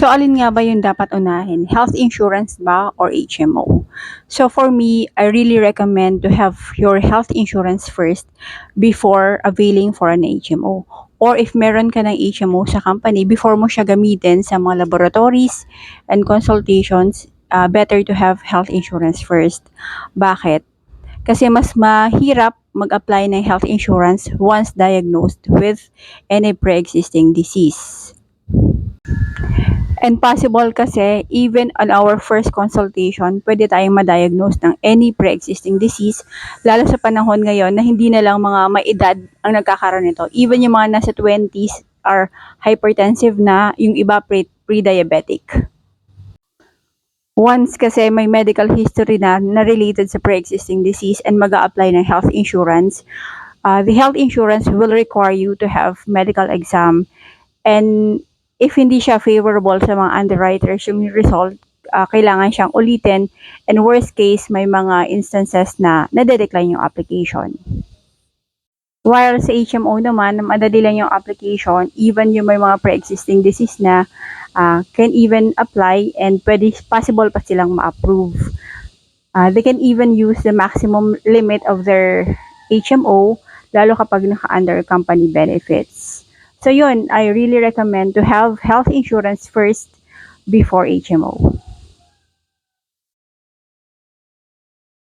So, alin nga ba yung dapat unahin? Health insurance ba or HMO? So, for me, I really recommend to have your health insurance first before availing for an HMO. Or if meron ka ng HMO sa company, before mo siya gamitin sa mga laboratories and consultations, uh, better to have health insurance first. Bakit? Kasi mas mahirap mag-apply ng health insurance once diagnosed with any pre-existing disease. And possible kasi, even on our first consultation, pwede tayong ma-diagnose ng any pre-existing disease, lalo sa panahon ngayon na hindi na lang mga may edad ang nagkakaroon nito. Even yung mga nasa 20s are hypertensive na, yung iba pre- pre-diabetic. Once kasi may medical history na na related sa pre-existing disease and mag apply ng health insurance, uh, the health insurance will require you to have medical exam and if hindi siya favorable sa mga underwriters yung result, uh, kailangan siyang ulitin and worst case may mga instances na nade-decline yung application. While sa HMO naman, madali lang yung application, even yung may mga pre-existing disease na uh, can even apply and pwede possible pa silang ma-approve. Uh, they can even use the maximum limit of their HMO lalo kapag naka-under company benefits. So yun, I really recommend to have health insurance first before HMO.